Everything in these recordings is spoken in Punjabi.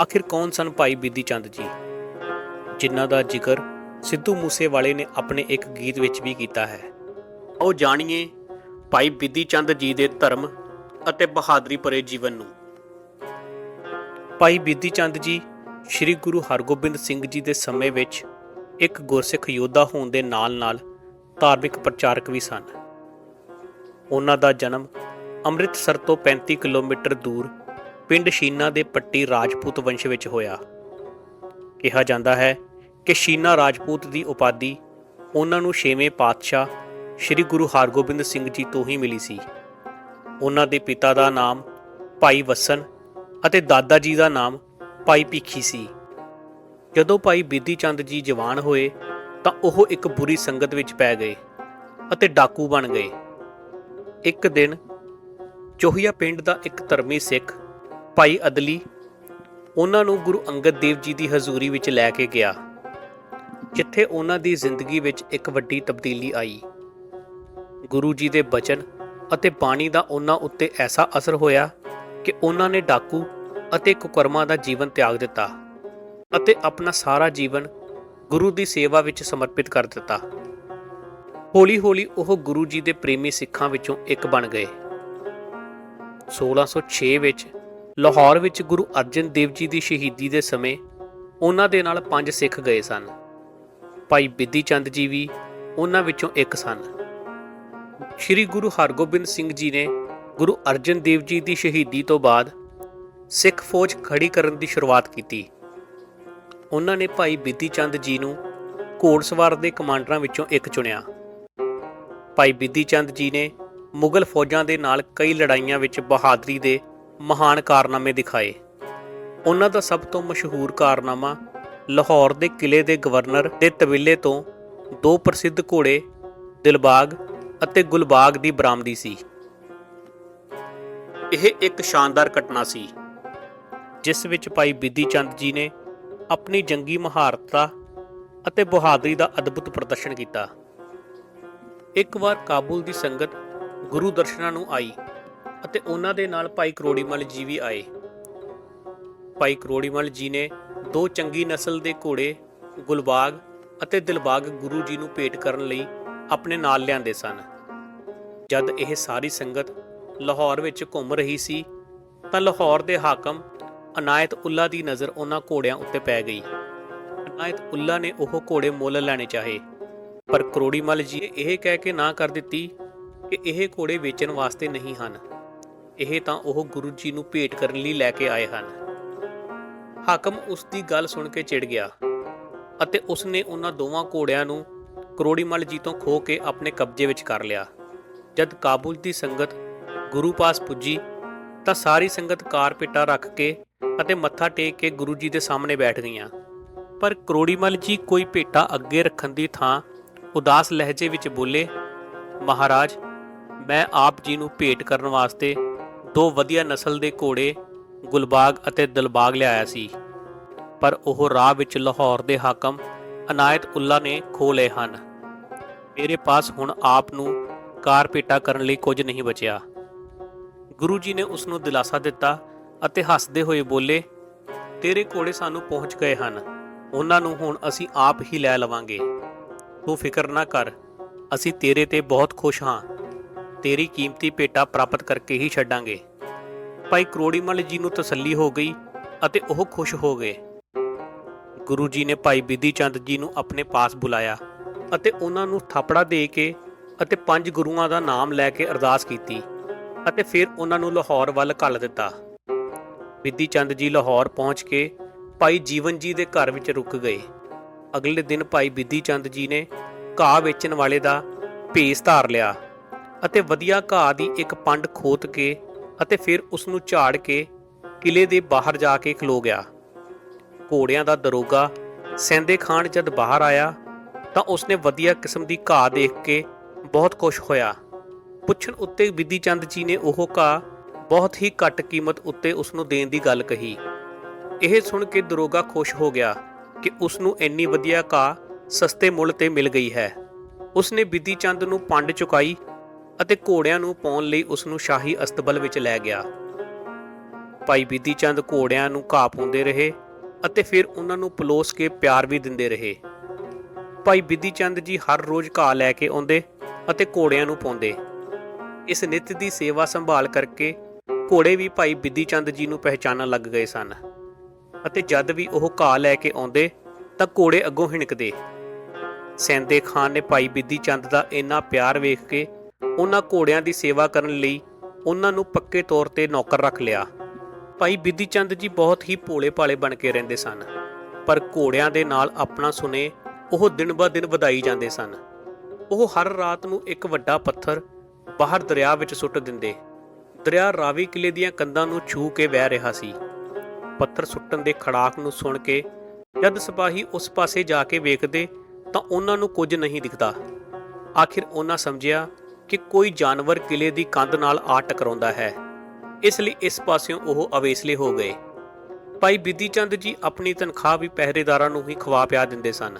ਆਖਿਰ ਕੌਣ ਸਨ ਭਾਈ ਬੀਦੀ ਚੰਦ ਜੀ? ਜਿਨ੍ਹਾਂ ਦਾ ਜ਼ਿਕਰ ਸਿੱਧੂ ਮੂਸੇਵਾਲੇ ਨੇ ਆਪਣੇ ਇੱਕ ਗੀਤ ਵਿੱਚ ਵੀ ਕੀਤਾ ਹੈ। ਉਹ ਜਾਣੀਏ ਭਾਈ ਬੀਦੀ ਚੰਦ ਜੀ ਦੇ ਧਰਮ ਅਤੇ ਬਹਾਦਰੀ ਭਰੇ ਜੀਵਨ ਨੂੰ। ਭਾਈ ਬੀਦੀ ਚੰਦ ਜੀ ਸ੍ਰੀ ਗੁਰੂ ਹਰਗੋਬਿੰਦ ਸਿੰਘ ਜੀ ਦੇ ਸਮੇਂ ਵਿੱਚ ਇੱਕ ਗੁਰਸਿੱਖ ਯੋਧਾ ਹੋਣ ਦੇ ਨਾਲ-ਨਾਲ ਧਾਰਮਿਕ ਪ੍ਰਚਾਰਕ ਵੀ ਸਨ। ਉਹਨਾਂ ਦਾ ਜਨਮ ਅੰਮ੍ਰਿਤਸਰ ਤੋਂ 35 ਕਿਲੋਮੀਟਰ ਦੂਰ ਪਿੰਡ ਸ਼ੀਨਾ ਦੇ ਪੱਟੀ ਰਾਜਪੂਤ ਵੰਸ਼ ਵਿੱਚ ਹੋਇਆ। ਕਿਹਾ ਜਾਂਦਾ ਹੈ ਕਿ ਸ਼ੀਨਾ ਰਾਜਪੂਤ ਦੀ ਉਪਾਧੀ ਉਹਨਾਂ ਨੂੰ ਛੇਵੇਂ ਪਾਤਸ਼ਾਹ ਸ੍ਰੀ ਗੁਰੂ ਹਰਗੋਬਿੰਦ ਸਿੰਘ ਜੀ ਤੋਂ ਹੀ ਮਿਲੀ ਸੀ। ਉਹਨਾਂ ਦੇ ਪਿਤਾ ਦਾ ਨਾਮ ਭਾਈ ਵਸਨ ਅਤੇ ਦਾਦਾ ਜੀ ਦਾ ਨਾਮ ਭਾਈ ਭੀਖੀ ਸੀ। ਜਦੋਂ ਭਾਈ ਬਿੱਦੀ ਚੰਦ ਜੀ ਜਵਾਨ ਹੋਏ ਤਾਂ ਉਹ ਇੱਕ ਬੁਰੀ ਸੰਗਤ ਵਿੱਚ ਪੈ ਗਏ ਅਤੇ ਡਾਕੂ ਬਣ ਗਏ। ਇੱਕ ਦਿਨ ਚੋਹੀਆ ਪਿੰਡ ਦਾ ਇੱਕ ਧਰਮੀ ਸਿੱਖ ਭਾਈ ਅਦਲੀ ਉਹਨਾਂ ਨੂੰ ਗੁਰੂ ਅੰਗਦ ਦੇਵ ਜੀ ਦੀ ਹਜ਼ੂਰੀ ਵਿੱਚ ਲੈ ਕੇ ਗਿਆ, ਜਿੱਥੇ ਉਹਨਾਂ ਦੀ ਜ਼ਿੰਦਗੀ ਵਿੱਚ ਇੱਕ ਵੱਡੀ ਤਬਦੀਲੀ ਆਈ। ਗੁਰੂ ਜੀ ਦੇ ਬਚਨ ਅਤੇ ਬਾਣੀ ਦਾ ਉਹਨਾਂ ਉੱਤੇ ਐਸਾ ਅਸਰ ਹੋਇਆ ਕਿ ਉਹਨਾਂ ਨੇ ਡਾਕੂ ਅਤੇ ਕੁਕਰਮਾਂ ਦਾ ਜੀਵਨ ਤਿਆਗ ਦਿੱਤਾ ਅਤੇ ਆਪਣਾ ਸਾਰਾ ਜੀਵਨ ਗੁਰੂ ਦੀ ਸੇਵਾ ਵਿੱਚ ਸਮਰਪਿਤ ਕਰ ਦਿੱਤਾ। ਹੌਲੀ-ਹੌਲੀ ਉਹ ਗੁਰੂ ਜੀ ਦੇ ਪ੍ਰੇਮੀ ਸਿੱਖਾਂ ਵਿੱਚੋਂ ਇੱਕ ਬਣ ਗਏ। 1606 ਵਿੱਚ ਲਾਹੌਰ ਵਿੱਚ ਗੁਰੂ ਅਰਜਨ ਦੇਵ ਜੀ ਦੀ ਸ਼ਹੀਦੀ ਦੇ ਸਮੇਂ ਉਹਨਾਂ ਦੇ ਨਾਲ ਪੰਜ ਸਿੱਖ ਗਏ ਸਨ। ਭਾਈ ਬਿੱਦੀ ਚੰਦ ਜੀ ਵੀ ਉਹਨਾਂ ਵਿੱਚੋਂ ਇੱਕ ਸਨ। ਸ੍ਰੀ ਗੁਰੂ ਹਰਗੋਬਿੰਦ ਸਿੰਘ ਜੀ ਨੇ ਗੁਰੂ ਅਰਜਨ ਦੇਵ ਜੀ ਦੀ ਸ਼ਹੀਦੀ ਤੋਂ ਬਾਅਦ ਸਿੱਖ ਫੌਜ ਖੜੀ ਕਰਨ ਦੀ ਸ਼ੁਰੂਆਤ ਕੀਤੀ। ਉਹਨਾਂ ਨੇ ਭਾਈ ਬਿੱਦੀ ਚੰਦ ਜੀ ਨੂੰ ਘੋੜਸਵਾਰ ਦੇ ਕਮਾਂਡਰਾਂ ਵਿੱਚੋਂ ਇੱਕ ਚੁਣਿਆ। ਭਾਈ ਬਿੱਦੀ ਚੰਦ ਜੀ ਨੇ ਮੁਗਲ ਫੌਜਾਂ ਦੇ ਨਾਲ ਕਈ ਲੜਾਈਆਂ ਵਿੱਚ ਬਹਾਦਰੀ ਦੇ ਮਹਾਨ ਕਾਰਨਾਮੇ ਦਿਖਾਏ। ਉਹਨਾਂ ਦਾ ਸਭ ਤੋਂ ਮਸ਼ਹੂਰ ਕਾਰਨਾਮਾ ਲਾਹੌਰ ਦੇ ਕਿਲੇ ਦੇ ਗਵਰਨਰ ਦੇ ਤਵੀਲੇ ਤੋਂ ਦੋ ਪ੍ਰਸਿੱਧ ਘੋੜੇ, ਦਿਲਬਾਗ ਅਤੇ ਗੁਲਬਾਗ ਦੀ ਬਰਾਮਦੀ ਸੀ। ਇਹ ਇੱਕ ਸ਼ਾਨਦਾਰ ਘਟਨਾ ਸੀ, ਜਿਸ ਵਿੱਚ ਭਾਈ ਬਿੱਦੀ ਚੰਦ ਜੀ ਨੇ ਆਪਣੀ ਜੰਗੀ ਮਹਾਰਤਾ ਅਤੇ ਬਹਾਦਰੀ ਦਾ ਅਦਭੁਤ ਪ੍ਰਦਰਸ਼ਨ ਕੀਤਾ। ਇੱਕ ਵਾਰ ਕਾਬੁਲ ਦੀ ਸੰਗਤ ਗੁਰੂ ਦਰਸ਼ਨਾਂ ਨੂੰ ਆਈ। ਅਤੇ ਉਹਨਾਂ ਦੇ ਨਾਲ ਭਾਈ ਕਰੋੜੀਮਲ ਜੀ ਵੀ ਆਏ। ਭਾਈ ਕਰੋੜੀਮਲ ਜੀ ਨੇ ਦੋ ਚੰਗੀ ਨਸਲ ਦੇ ਘੋੜੇ, ਗੁਲਬਾਗ ਅਤੇ ਦਿਲਬਾਗ ਗੁਰੂ ਜੀ ਨੂੰ ਭੇਟ ਕਰਨ ਲਈ ਆਪਣੇ ਨਾਲ ਲਿਆਂਦੇ ਸਨ। ਜਦ ਇਹ ਸਾਰੀ ਸੰਗਤ ਲਾਹੌਰ ਵਿੱਚ ਘੁੰਮ ਰਹੀ ਸੀ, ਤਾਂ ਲਾਹੌਰ ਦੇ ਹਾਕਮ ਅਨਾਇਤ ਉੱਲਾ ਦੀ ਨਜ਼ਰ ਉਹਨਾਂ ਘੋੜਿਆਂ ਉੱਤੇ ਪੈ ਗਈ। ਅਨਾਇਤ ਉੱਲਾ ਨੇ ਉਹ ਘੋੜੇ ਮੁੱਲ ਲੈਣੇ ਚਾਹੇ, ਪਰ ਕਰੋੜੀਮਲ ਜੀ ਇਹ ਕਹਿ ਕੇ ਨਾ ਕਰ ਦਿੱਤੀ ਕਿ ਇਹ ਘੋੜੇ ਵੇਚਣ ਵਾਸਤੇ ਨਹੀਂ ਹਨ। ਇਹ ਤਾਂ ਉਹ ਗੁਰੂ ਜੀ ਨੂੰ ਭੇਟ ਕਰਨ ਲਈ ਲੈ ਕੇ ਆਏ ਹਨ। ਹਾਕਮ ਉਸ ਦੀ ਗੱਲ ਸੁਣ ਕੇ ਚਿੜ ਗਿਆ ਅਤੇ ਉਸ ਨੇ ਉਹਨਾਂ ਦੋਵਾਂ ਘੋੜਿਆਂ ਨੂੰ ਕਰੋੜੀਮਲ ਜੀ ਤੋਂ ਖੋ ਕੇ ਆਪਣੇ ਕਬਜ਼ੇ ਵਿੱਚ ਕਰ ਲਿਆ। ਜਦ ਕਾਬੁਲ ਦੀ ਸੰਗਤ ਗੁਰੂ ਪਾਸ ਪੁੱਜੀ ਤਾਂ ਸਾਰੀ ਸੰਗਤ ਕਾਰਪੇਟਾ ਰੱਖ ਕੇ ਅਤੇ ਮੱਥਾ ਟੇਕ ਕੇ ਗੁਰੂ ਜੀ ਦੇ ਸਾਹਮਣੇ ਬੈਠ ਗਈਆਂ। ਪਰ ਕਰੋੜੀਮਲ ਜੀ ਕੋਈ ਭੇਟਾ ਅੱਗੇ ਰੱਖਣ ਦੀ ਥਾਂ ਉਦਾਸ ਲਹਿਜੇ ਵਿੱਚ ਬੋਲੇ, ਮਹਾਰਾਜ, ਮੈਂ ਆਪ ਜੀ ਨੂੰ ਭੇਟ ਕਰਨ ਵਾਸਤੇ ਦੋ ਵਧੀਆ ਨਸਲ ਦੇ ਘੋੜੇ, ਗੁਲਬਾਗ ਅਤੇ ਦਿਲਬਾਗ ਲਿਆਇਆ ਸੀ। ਪਰ ਉਹ ਰਾਹ ਵਿੱਚ ਲਾਹੌਰ ਦੇ ਹਾਕਮ ਅਨਾਇਤ ਉੱਲਾ ਨੇ ਖੋ ਲਏ ਹਨ। ਮੇਰੇ ਪਾਸ ਹੁਣ ਆਪ ਨੂੰ ਕਾਰਪੇਟਾ ਕਰਨ ਲਈ ਕੁਝ ਨਹੀਂ ਬਚਿਆ। ਗੁਰੂ ਜੀ ਨੇ ਉਸ ਨੂੰ ਦਿਲਾਸਾ ਦਿੱਤਾ ਅਤੇ ਹੱਸਦੇ ਹੋਏ ਬੋਲੇ, ਤੇਰੇ ਘੋੜੇ ਸਾਨੂੰ ਪਹੁੰਚ ਗਏ ਹਨ। ਉਹਨਾਂ ਨੂੰ ਹੁਣ ਅਸੀਂ ਆਪ ਹੀ ਲੈ ਲਵਾਂਗੇ। ਤੂੰ ਫਿਕਰ ਨਾ ਕਰ। ਅਸੀਂ ਤੇਰੇ ਤੇ ਬਹੁਤ ਖੁਸ਼ ਹਾਂ। ਤੇਰੀ ਕੀਮਤੀ ਭੇਟਾ ਪ੍ਰਾਪਤ ਕਰਕੇ ਹੀ ਛੱਡਾਂਗੇ। ਭਾਈ ਕਰੋੜੀਮਲ ਜੀ ਨੂੰ ਤਸੱਲੀ ਹੋ ਗਈ ਅਤੇ ਉਹ ਖੁਸ਼ ਹੋ ਗਏ। ਗੁਰੂ ਜੀ ਨੇ ਭਾਈ ਬਿੱਦੀ ਚੰਦ ਜੀ ਨੂੰ ਆਪਣੇ ਪਾਸ ਬੁਲਾਇਆ ਅਤੇ ਉਹਨਾਂ ਨੂੰ ਥਾਪੜਾ ਦੇ ਕੇ ਅਤੇ ਪੰਜ ਗੁਰੂਆਂ ਦਾ ਨਾਮ ਲੈ ਕੇ ਅਰਦਾਸ ਕੀਤੀ ਅਤੇ ਫਿਰ ਉਹਨਾਂ ਨੂੰ ਲਾਹੌਰ ਵੱਲ ਘੱਲ ਦਿੱਤਾ। ਬਿੱਧੀ ਚੰਦ ਜੀ ਲਾਹੌਰ ਪਹੁੰਚ ਕੇ ਭਾਈ ਜੀਵਨ ਜੀ ਦੇ ਘਰ ਵਿੱਚ ਰੁਕ ਗਏ। ਅਗਲੇ ਦਿਨ ਭਾਈ ਬਿੱਧੀ ਚੰਦ ਜੀ ਨੇ ਘਾਹ ਵੇਚਣ ਵਾਲੇ ਦਾ ਭੇਸ ਧਾਰ ਲਿਆ। ਅਤੇ ਵਧੀਆ ਘਾਹ ਦੀ ਇੱਕ ਪੰਡ ਖੋਤ ਕੇ ਅਤੇ ਫਿਰ ਉਸ ਨੂੰ ਝਾੜ ਕੇ ਕਿਲੇ ਦੇ ਬਾਹਰ ਜਾ ਕੇ ਖਲੋ ਗਿਆ। ਘੋੜਿਆਂ ਦਾ ਦਰੋਗਾ ਸੈਂਦੇ ਖਾਨ ਜਦ ਬਾਹਰ ਆਇਆ ਤਾਂ ਉਸਨੇ ਵਧੀਆ ਕਿਸਮ ਦੀ ਘਾਹ ਦੇਖ ਕੇ ਬਹੁਤ ਖੁਸ਼ ਹੋਇਆ। ਪੁੱਛਣ ਉੱਤੇ ਬਿੱਦੀ ਚੰਦ ਜੀ ਨੇ ਉਹ ਘਾਹ ਬਹੁਤ ਹੀ ਘੱਟ ਕੀਮਤ ਉੱਤੇ ਉਸ ਨੂੰ ਦੇਣ ਦੀ ਗੱਲ ਕਹੀ। ਇਹ ਸੁਣ ਕੇ ਦਰੋਗਾ ਖੁਸ਼ ਹੋ ਗਿਆ ਕਿ ਉਸ ਨੂੰ ਇੰਨੀ ਵਧੀਆ ਘਾਹ ਸਸਤੇ ਮੁੱਲ ਤੇ ਮਿਲ ਗਈ ਹੈ। ਉਸਨੇ ਨੇ ਚੰਦ ਨੂੰ ਪੰਡ ਚੁਕਾਈ ਅਤੇ ਘੋੜਿਆਂ ਨੂੰ ਪਾਉਣ ਲਈ ਉਸ ਨੂੰ ਸ਼ਾਹੀ ਅਸਤਬਲ ਵਿੱਚ ਲੈ ਗਿਆ। ਭਾਈ ਬਿੱਦੀ ਚੰਦ ਘੋੜਿਆਂ ਨੂੰ ਘਾਹ ਪਾਉਂਦੇ ਰਹੇ ਅਤੇ ਫਿਰ ਉਹਨਾਂ ਨੂੰ ਪਲੋਸ ਕੇ ਪਿਆਰ ਵੀ ਦਿੰਦੇ ਰਹੇ। ਭਾਈ ਬਿੱਦੀ ਚੰਦ ਜੀ ਹਰ ਰੋਜ਼ ਘਾਹ ਲੈ ਕੇ ਆਉਂਦੇ ਅਤੇ ਘੋੜਿਆਂ ਨੂੰ ਪਾਉਂਦੇ। ਇਸ ਨਿੱਤ ਦੀ ਸੇਵਾ ਸੰਭਾਲ ਕਰਕੇ ਘੋੜੇ ਵੀ ਭਾਈ ਬਿੱਦੀ ਚੰਦ ਜੀ ਨੂੰ ਪਹਿਚਾਨਣ ਲੱਗ ਗਏ ਸਨ। ਅਤੇ ਜਦ ਵੀ ਉਹ ਘਾਹ ਲੈ ਕੇ ਆਉਂਦੇ ਤਾਂ ਘੋੜੇ ਅੱਗੋਂ ਹਿਣਕਦੇ। ਸੈਂਦੇ ਖਾਨ ਨੇ ਭਾਈ ਬਿੱਦੀ ਚੰਦ ਦਾ ਇੰਨਾ ਪਿਆਰ ਵੇਖ ਕੇ ਉਹਨਾਂ ਘੋੜਿਆਂ ਦੀ ਸੇਵਾ ਕਰਨ ਲਈ ਉਹਨਾਂ ਨੂੰ ਪੱਕੇ ਤੌਰ ਤੇ ਨੌਕਰ ਰੱਖ ਲਿਆ। ਭਾਈ ਬਿੱਧੀ ਚੰਦ ਜੀ ਬਹੁਤ ਹੀ ਭੋਲੇ ਭਾਲੇ ਬਣ ਕੇ ਰਹਿੰਦੇ ਸਨ, ਪਰ ਘੋੜਿਆਂ ਦੇ ਨਾਲ ਆਪਣਾ ਸੁਨੇ ਉਹ ਦਿਨ ਬਾ ਦਿਨ ਵਧਾਈ ਜਾਂਦੇ ਸਨ। ਉਹ ਹਰ ਰਾਤ ਨੂੰ ਇੱਕ ਵੱਡਾ ਪੱਥਰ ਬਾਹਰ ਦਰਿਆ ਵਿੱਚ ਸੁੱਟ ਦਿੰਦੇ। ਦਰਿਆ ਰਾਵੀ ਕਿਲੇ ਦੀਆਂ ਕੰਧਾਂ ਨੂੰ ਛੂ ਕੇ ਵਹਿ ਰਿਹਾ ਸੀ। ਪੱਥਰ ਸੁੱਟਣ ਦੇ ਖੜਾਕ ਨੂੰ ਸੁਣ ਕੇ ਜਦ ਸਿਪਾਹੀ ਉਸ ਪਾਸੇ ਜਾ ਕੇ ਵੇਖਦੇ ਤਾਂ ਉਹਨਾਂ ਨੂੰ ਕੁਝ ਨਹੀਂ ਦਿਖਦਾ। ਆਖਿਰ ਉਹਨਾਂ ਸਮਝਿਆ ਕਿ ਕੋਈ ਜਾਨਵਰ ਕਿਲੇ ਦੀ ਕੰਧ ਨਾਲ ਆ ਟਕਰਾਉਂਦਾ ਹੈ। ਇਸ ਲਈ ਇਸ ਪਾਸਿਓਂ ਉਹ ਅਵੇਸਲੇ ਹੋ ਗਏ। ਭਾਈ ਬਿੱਦੀ ਚੰਦ ਜੀ ਆਪਣੀ ਤਨਖਾਹ ਵੀ ਪਹਿਰੇਦਾਰਾਂ ਨੂੰ ਹੀ ਖਵਾ ਪਿਆ ਦਿੰਦੇ ਸਨ।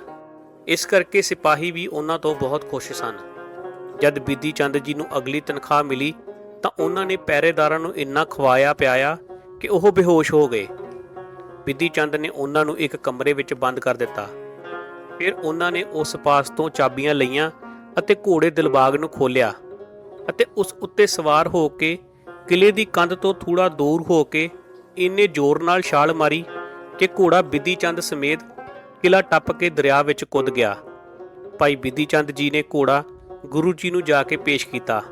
ਇਸ ਕਰਕੇ ਸਿਪਾਹੀ ਵੀ ਉਹਨਾਂ ਤੋਂ ਬਹੁਤ ਖੁਸ਼ ਸਨ। ਜਦ ਬਿੱਦੀ ਚੰਦ ਜੀ ਨੂੰ ਅਗਲੀ ਤਨਖਾਹ ਮਿਲੀ, ਤਾਂ ਉਹਨਾਂ ਨੇ ਪਹਿਰੇਦਾਰਾਂ ਨੂੰ ਇੰਨਾ ਖਵਾਇਆ ਪਿਆਇਆ ਕਿ ਉਹ ਬੇਹੋਸ਼ ਹੋ ਗਏ। ਬਿੱਦੀ ਚੰਦ ਨੇ ਉਹਨਾਂ ਨੂੰ ਇੱਕ ਕਮਰੇ ਵਿੱਚ ਬੰਦ ਕਰ ਦਿੱਤਾ। ਫਿਰ ਉਹਨਾਂ ਨੇ ਉਸ ਪਾਸ ਤੋਂ ਚਾਬੀਆਂ ਲਈਆਂ ਅਤੇ ਘੋੜੇ ਦਿਲਬਾਗ ਨੂੰ ਖੋਲਿਆ ਅਤੇ ਉਸ ਉੱਤੇ ਸਵਾਰ ਹੋ ਕੇ ਕਿਲੇ ਦੀ ਕੰਧ ਤੋਂ ਥੋੜਾ ਦੂਰ ਹੋ ਕੇ ਇੰਨੇ ਜ਼ੋਰ ਨਾਲ ਛਾਲ ਮਾਰੀ ਕਿ ਘੋੜਾ ਬਿੱਦੀ ਚੰਦ ਸਮੇਤ ਕਿਲਾ ਟੱਪ ਕੇ ਦਰਿਆ ਵਿੱਚ ਕੁੱਦ ਗਿਆ। ਭਾਈ ਬਿੱਦੀ ਚੰਦ ਜੀ ਨੇ ਘੋੜਾ ਗੁਰੂ ਜੀ ਨੂੰ ਜਾ ਕੇ ਪੇਸ਼ ਕੀਤਾ।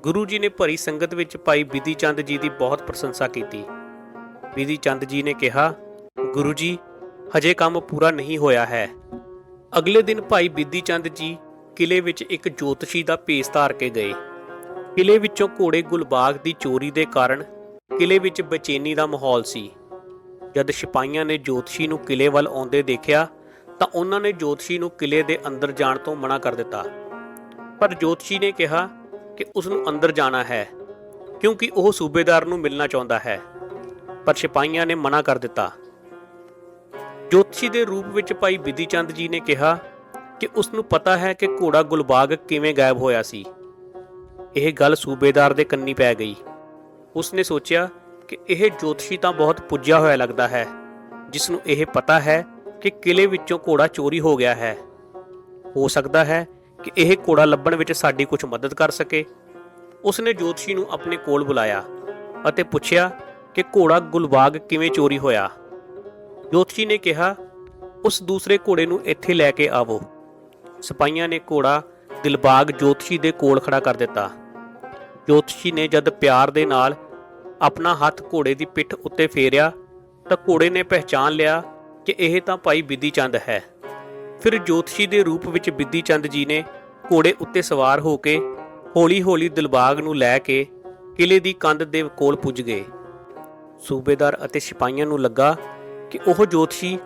ਗੁਰੂ ਜੀ ਨੇ ਭਰੀ ਸੰਗਤ ਵਿੱਚ ਭਾਈ ਬਿੱਦੀ ਚੰਦ ਜੀ ਦੀ ਬਹੁਤ ਪ੍ਰਸ਼ੰਸਾ ਕੀਤੀ। ਬਿੱਦੀ ਚੰਦ ਜੀ ਨੇ ਕਿਹਾ, ਗੁਰੂ ਜੀ, ਹਜੇ ਕੰਮ ਪੂਰਾ ਨਹੀਂ ਹੋਇਆ ਹੈ। ਅਗਲੇ ਦਿਨ ਭਾਈ ਬਿੱਦੀ ਚੰਦ ਜੀ ਕਿਲੇ ਵਿੱਚ ਇੱਕ ਜੋਤਸ਼ੀ ਦਾ ਭੇਸ ਧਾਰ ਕੇ ਗਏ। ਕਿਲੇ ਵਿੱਚੋਂ ਘੋੜੇ ਗੁਲਬਾਗ ਦੀ ਚੋਰੀ ਦੇ ਕਾਰਨ ਕਿਲੇ ਵਿੱਚ ਬੇਚੈਨੀ ਦਾ ਮਾਹੌਲ ਸੀ। ਜਦ ਸਿਪਾਹੀਆਂ ਨੇ ਜੋਤਸ਼ੀ ਨੂੰ ਕਿਲੇ ਵੱਲ ਆਉਂਦੇ ਦੇਖਿਆ, ਤਾਂ ਉਹਨਾਂ ਨੇ ਜੋਤਸ਼ੀ ਨੂੰ ਕਿਲੇ ਦੇ ਅੰਦਰ ਜਾਣ ਤੋਂ ਮਨਾ ਕਰ ਦਿੱਤਾ। ਪਰ ਜੋਤਸ਼ੀ ਨੇ ਕਿਹਾ ਕਿ ਉਸ ਨੂੰ ਅੰਦਰ ਜਾਣਾ ਹੈ, ਕਿਉਂਕਿ ਉਹ ਸੂਬੇਦਾਰ ਨੂੰ ਮਿਲਣਾ ਚਾਹੁੰਦਾ ਹੈ। ਪਰ ਸਿਪਾਹੀਆਂ ਨੇ ਮਨਾ ਕਰ ਦਿੱਤਾ। ਜੋਤਸ਼ੀ ਦੇ ਰੂਪ ਵਿੱਚ ਭਾਈ ਬਿਧੀ ਚੰਦ ਜੀ ਨੇ ਕਿਹਾ ਕਿ ਉਸ ਨੂੰ ਪਤਾ ਹੈ ਕਿ ਘੋੜਾ ਗੁਲਬਾਗ ਕਿਵੇਂ ਗਾਇਬ ਹੋਇਆ ਸੀ। ਇਹ ਗੱਲ ਸੂਬੇਦਾਰ ਦੇ ਕੰਨੀ ਪੈ ਗਈ। ਉਸਨੇ ਸੋਚਿਆ ਕਿ ਇਹ ਜੋਤਸ਼ੀ ਤਾਂ ਬਹੁਤ ਪੁੱਜਿਆ ਹੋਇਆ ਲੱਗਦਾ ਹੈ ਜਿਸ ਨੂੰ ਇਹ ਪਤਾ ਹੈ ਕਿ ਕਿਲੇ ਵਿੱਚੋਂ ਘੋੜਾ ਚੋਰੀ ਹੋ ਗਿਆ ਹੈ। ਹੋ ਸਕਦਾ ਹੈ ਕਿ ਇਹ ਘੋੜਾ ਲੱਭਣ ਵਿੱਚ ਸਾਡੀ ਕੁਝ ਮਦਦ ਕਰ ਸਕੇ। ਉਸਨੇ ਜੋਤਸ਼ੀ ਨੂੰ ਆਪਣੇ ਕੋਲ ਬੁਲਾਇਆ ਅਤੇ ਪੁੱਛਿਆ ਕਿ ਘੋੜਾ ਗੁਲਬਾਗ ਕਿਵੇਂ ਚੋਰੀ ਹੋਇਆ। ਜੋਤਸ਼ੀ ਨੇ ਕਿਹਾ, ਉਸ ਦੂਸਰੇ ਘੋੜੇ ਨੂੰ ਇੱਥੇ ਲੈ ਕੇ ਆਵੋ। ਸਿਪਾਹੀਆਂ ਨੇ ਘੋੜਾ ਦਿਲਬਾਗ ਜੋਤਸ਼ੀ ਦੇ ਕੋਲ ਖੜਾ ਕਰ ਦਿੱਤਾ। ਜੋਤਸ਼ੀ ਨੇ ਜਦ ਪਿਆਰ ਦੇ ਨਾਲ ਆਪਣਾ ਹੱਥ ਘੋੜੇ ਦੀ ਪਿੱਠ ਉੱਤੇ ਫੇਰਿਆ, ਤਾਂ ਘੋੜੇ ਨੇ ਪਹਿਚਾਨ ਲਿਆ ਕਿ ਇਹ ਤਾਂ ਭਾਈ ਬਿੱਦੀ ਚੰਦ ਹੈ। ਫਿਰ ਜੋਤਸ਼ੀ ਦੇ ਰੂਪ ਵਿੱਚ ਬਿੱਦੀ ਚੰਦ ਜੀ ਨੇ ਘੋੜੇ ਉੱਤੇ ਸਵਾਰ ਹੋ ਕੇ ਹੌਲੀ-ਹੌਲੀ ਦਿਲਬਾਗ ਨੂੰ ਲੈ ਕੇ ਕਿਲੇ ਦੀ ਕੰਧ ਦੇ ਕੋਲ ਪੁੱਜ ਗਏ। ਸੂਬੇਦਾਰ ਅਤੇ ਸਿਪਾਹੀਆਂ ਨੂੰ ਲੱਗਾ ਕਿ ਉਹ ਜੋਤਸ਼ੀ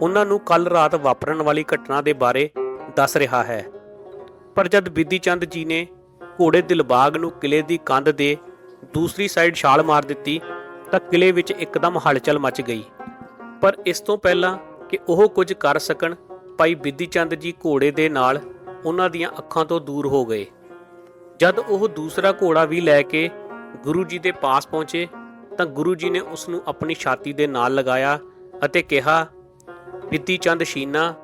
ਉਹਨਾਂ ਨੂੰ ਕੱਲ ਰਾਤ ਵਾਪਰਨ ਵਾਲੀ ਘਟਨਾ ਦੇ ਬਾਰੇ ਦੱਸ ਰਿਹਾ ਹੈ। ਪਰ ਜਦ ਬਿੱਦੀ ਚੰਦ ਜੀ ਨੇ ਘੋੜੇ ਦਿਲਬਾਗ ਨੂੰ ਕਿਲੇ ਦੀ ਕੰਧ ਦੇ ਦੂਸਰੀ ਸਾਈਡ ਛਾਲ ਮਾਰ ਦਿੱਤੀ, ਤਾਂ ਕਿਲੇ ਵਿੱਚ ਇੱਕਦਮ ਹਲਚਲ ਮਚ ਗਈ। ਪਰ ਇਸ ਤੋਂ ਪਹਿਲਾਂ ਕਿ ਉਹ ਕੁਝ ਕਰ ਸਕਣ, ਭਾਈ ਬਿੱਦੀ ਚੰਦ ਜੀ ਘੋੜੇ ਦੇ ਨਾਲ ਉਹਨਾਂ ਦੀਆਂ ਅੱਖਾਂ ਤੋਂ ਦੂਰ ਹੋ ਗਏ। ਜਦ ਉਹ ਦੂਸਰਾ ਘੋੜਾ ਵੀ ਲੈ ਕੇ ਗੁਰੂ ਜੀ ਦੇ ਪਾਸ ਪਹੁੰਚੇ, ਤਾਂ ਗੁਰੂ ਜੀ ਨੇ ਉਸ ਨੂੰ ਆਪਣੀ ਛਾਤੀ ਦੇ ਨਾਲ ਲਗਾਇਆ ਅਤੇ ਕਿਹਾ ਬਿੱਦੀ ਚੰਦ ਸ਼ੀਨਾ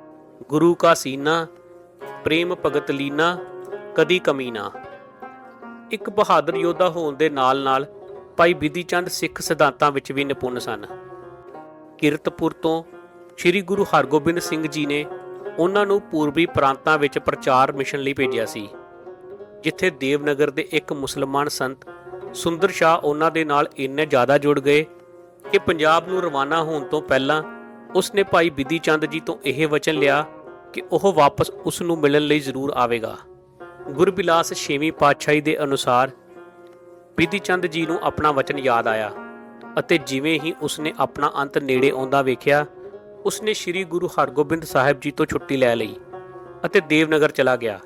ਗੁਰੂ ਕਾ ਸੀਨਾ, ਪ੍ਰੇਮ ਭਗਤ ਲੀਨਾ, ਕਦੀ ਕਮੀ ਨਾ। ਇੱਕ ਬਹਾਦਰ ਯੋਧਾ ਹੋਣ ਦੇ ਨਾਲ-ਨਾਲ ਭਾਈ ਬਿੱਦੀ ਚੰਦ ਸਿੱਖ ਸਿਧਾਂਤਾਂ ਵਿੱਚ ਵੀ ਨਿਪੁੰਨ ਸਨ। ਕਿਰਤਪੁਰ ਤੋਂ ਸ੍ਰੀ ਗੁਰੂ ਹਰਗੋਬਿੰਦ ਸਿੰਘ ਜੀ ਨੇ ਉਹਨਾਂ ਨੂੰ ਪੂਰਬੀ ਪ੍ਰਾਂਤਾਂ ਵਿੱਚ ਪ੍ਰਚਾਰ ਮਿਸ਼ਨ ਲਈ ਭੇਜਿਆ ਸੀ, ਜਿੱਥੇ ਦੇਵਨਗਰ ਦੇ ਇੱਕ ਮੁਸਲਮਾਨ ਸੰਤ ਸੁੰਦਰ ਸ਼ਾਹ ਉਹਨਾਂ ਦੇ ਨਾਲ ਇੰਨੇ ਜ਼ਿਆਦਾ ਜੁੜ ਗਏ ਕਿ ਪੰਜਾਬ ਨੂੰ ਰਵਾਨਾ ਹੋਣ ਤੋਂ ਪਹਿਲਾਂ ਉਸਨੇ ਭਾਈ ਬਿੱਦੀ ਚੰਦ ਜੀ ਤੋਂ ਇਹ ਵਚਨ ਲਿਆ ਕਿ ਉਹ ਵਾਪਸ ਉਸ ਨੂੰ ਮਿਲਣ ਲਈ ਜ਼ਰੂਰ ਆਵੇਗਾ। ਗੁਰਬਿਲਾਸ ਛੇਵੀਂ ਪਾਤਸ਼ਾਹੀ ਦੇ ਅਨੁਸਾਰ ਬਿੱਦੀ ਚੰਦ ਜੀ ਨੂੰ ਆਪਣਾ ਵਚਨ ਯਾਦ ਆਇਆ ਅਤੇ ਜਿਵੇਂ ਹੀ ਉਸਨੇ ਆਪਣਾ ਅੰਤ ਨੇੜੇ ਆਉਂਦਾ ਵੇਖਿਆ, ਉਸਨੇ ਸ੍ਰੀ ਗੁਰੂ ਹਰਗੋਬਿੰਦ ਸਾਹਿਬ ਜੀ ਤੋਂ ਛੁੱਟੀ ਲੈ ਲਈ ਅਤੇ ਦੇਵਨਗਰ ਚਲਾ ਗਿਆ।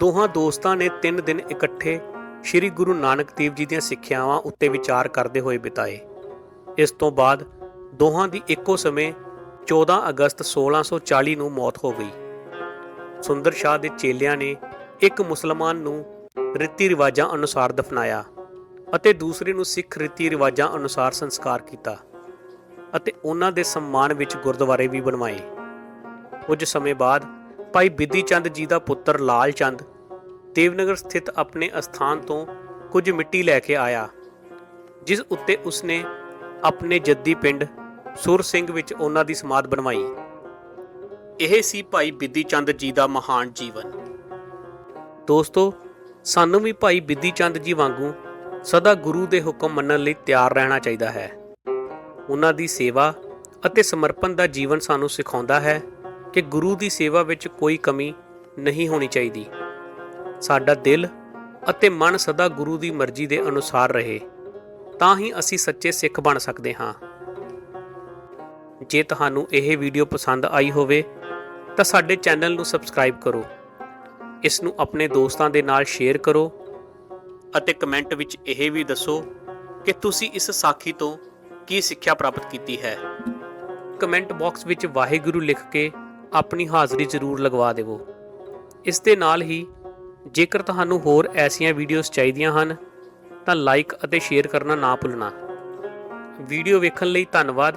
ਦੋਹਾਂ ਦੋਸਤਾਂ ਨੇ 3 ਦਿਨ ਇਕੱਠੇ ਸ੍ਰੀ ਗੁਰੂ ਨਾਨਕ ਦੇਵ ਜੀ ਦੀਆਂ ਸਿੱਖਿਆਵਾਂ ਉੱਤੇ ਵਿਚਾਰ ਕਰਦੇ ਹੋਏ ਬਿਤਾਏ। ਇਸ ਤੋਂ ਬਾਅਦ ਦੋਹਾਂ ਦੀ ਇੱਕੋ ਸਮੇਂ 14 ਅਗਸਤ 1640 ਨੂੰ ਮੌਤ ਹੋ ਗਈ। ਸੁੰਦਰ ਸ਼ਾਹ ਦੇ ਚੇਲਿਆਂ ਨੇ ਇੱਕ ਮੁਸਲਮਾਨ ਨੂੰ ਰੀਤੀ ਰਿਵਾਜਾਂ ਅਨੁਸਾਰ ਦਫਨਾਇਆ ਅਤੇ ਦੂਸਰੇ ਨੂੰ ਸਿੱਖ ਰੀਤੀ ਰਿਵਾਜਾਂ ਅਨੁਸਾਰ ਸੰਸਕਾਰ ਕੀਤਾ ਅਤੇ ਉਹਨਾਂ ਦੇ ਸਨਮਾਨ ਵਿੱਚ ਗੁਰਦੁਆਰੇ ਵੀ ਬਣਵਾਏ। ਕੁਝ ਸਮੇਂ ਬਾਅਦ ਭਾਈ ਬਿੱਦੀ ਚੰਦ ਜੀ ਦਾ ਪੁੱਤਰ ਲਾਲ ਚੰਦ ਦੇਵਨਗਰ ਸਥਿਤ ਆਪਣੇ ਅਸਥਾਨ ਤੋਂ ਕੁਝ ਮਿੱਟੀ ਲੈ ਕੇ ਆਇਆ, ਜਿਸ ਉੱਤੇ ਉਸਨੇ ਆਪਣੇ ਜੱਦੀ ਪਿੰਡ ਸੁਰ ਸਿੰਘ ਵਿੱਚ ਉਹਨਾਂ ਦੀ ਸਮਾਧ ਬਣਵਾਈ। ਇਹ ਸੀ ਭਾਈ ਬਿੱਦੀ ਚੰਦ ਜੀ ਦਾ ਮਹਾਨ ਜੀਵਨ। ਦੋਸਤੋ, ਸਾਨੂੰ ਵੀ ਭਾਈ ਬਿੱਦੀ ਚੰਦ ਜੀ ਵਾਂਗੂ ਸਦਾ ਗੁਰੂ ਦੇ ਹੁਕਮ ਮੰਨਣ ਲਈ ਤਿਆਰ ਰਹਿਣਾ ਚਾਹੀਦਾ ਹੈ। ਉਹਨਾਂ ਦੀ ਸੇਵਾ ਅਤੇ ਸਮਰਪਣ ਦਾ ਜੀਵਨ ਸਾਨੂੰ ਸਿਖਾਉਂਦਾ ਹੈ ਕਿ ਗੁਰੂ ਦੀ ਸੇਵਾ ਵਿੱਚ ਕੋਈ ਕਮੀ ਨਹੀਂ ਹੋਣੀ ਚਾਹੀਦੀ। ਸਾਡਾ ਦਿਲ ਅਤੇ ਮਨ ਸਦਾ ਗੁਰੂ ਦੀ ਮਰਜ਼ੀ ਦੇ ਅਨੁਸਾਰ ਰਹੇ। ਤਾਂ ਹੀ ਅਸੀਂ ਸੱਚੇ ਸਿੱਖ ਬਣ ਸਕਦੇ ਹਾਂ। ਜੇ ਤੁਹਾਨੂੰ ਇਹ ਵੀਡੀਓ ਪਸੰਦ ਆਈ ਹੋਵੇ, ਤਾਂ ਸਾਡੇ ਚੈਨਲ ਨੂੰ ਸਬਸਕ੍ਰਾਈਬ ਕਰੋ। ਇਸ ਨੂੰ ਆਪਣੇ ਦੋਸਤਾਂ ਦੇ ਨਾਲ ਸ਼ੇਅਰ ਕਰੋ ਅਤੇ ਕਮੈਂਟ ਵਿੱਚ ਇਹ ਵੀ ਦੱਸੋ ਕਿ ਤੁਸੀਂ ਇਸ ਸਾਖੀ ਤੋਂ ਕੀ ਸਿੱਖਿਆ ਪ੍ਰਾਪਤ ਕੀਤੀ ਹੈ। ਕਮੈਂਟ ਬਾਕਸ ਵਿੱਚ ਵਾਹਿਗੁਰੂ ਲਿਖ ਕੇ ਆਪਣੀ ਹਾਜ਼ਰੀ ਜ਼ਰੂਰ ਲਗਵਾ ਦੇਵੋ। ਇਸ ਦੇ ਨਾਲ ਹੀ ਜੇਕਰ ਤੁਹਾਨੂੰ ਹੋਰ ਐਸੀਆਂ ਵੀਡੀਓਜ਼ ਚਾਹੀਦੀਆਂ ਹਨ, ਤਾਂ ਲਾਈਕ ਅਤੇ ਸ਼ੇਅਰ ਕਰਨਾ ਨਾ ਭੁੱਲਣਾ। ਵੀਡੀਓ ਵੇਖਣ ਲਈ ਧੰਨਵਾਦ।